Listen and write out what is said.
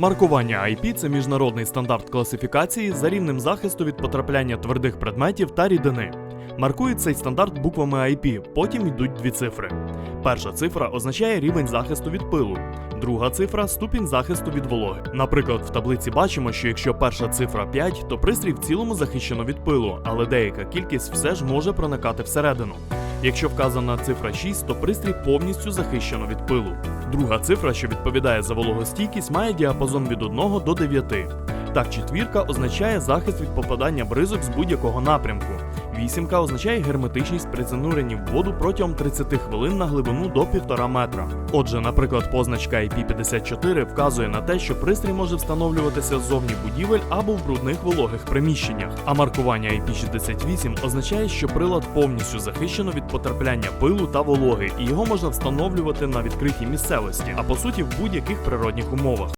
Маркування IP – це міжнародний стандарт класифікації за рівнем захисту від потрапляння твердих предметів та рідини. Маркують цей стандарт буквами IP, потім йдуть дві цифри. Перша цифра означає рівень захисту від пилу, друга цифра ступінь захисту від вологи. Наприклад, в таблиці бачимо, що якщо перша цифра 5, то пристрій в цілому захищено від пилу, але деяка кількість все ж може проникати всередину. Якщо вказана цифра 6, то пристрій повністю захищено від пилу. Друга цифра, що відповідає за вологостійкість, має діапазон від 1 до 9. Так, четвірка означає захист від попадання бризок з будь-якого напрямку. Вісімка означає герметичність при зануренні в воду протягом 30 хвилин на глибину до 1,5 метра. Отже, наприклад, позначка IP54 вказує на те, що пристрій може встановлюватися ззовні будівель або в брудних вологих приміщеннях. А маркування IP68 означає, що прилад повністю захищено від потрапляння пилу та вологи, і його можна встановлювати на відкритій місцевості, а по суті в будь-яких природних умовах.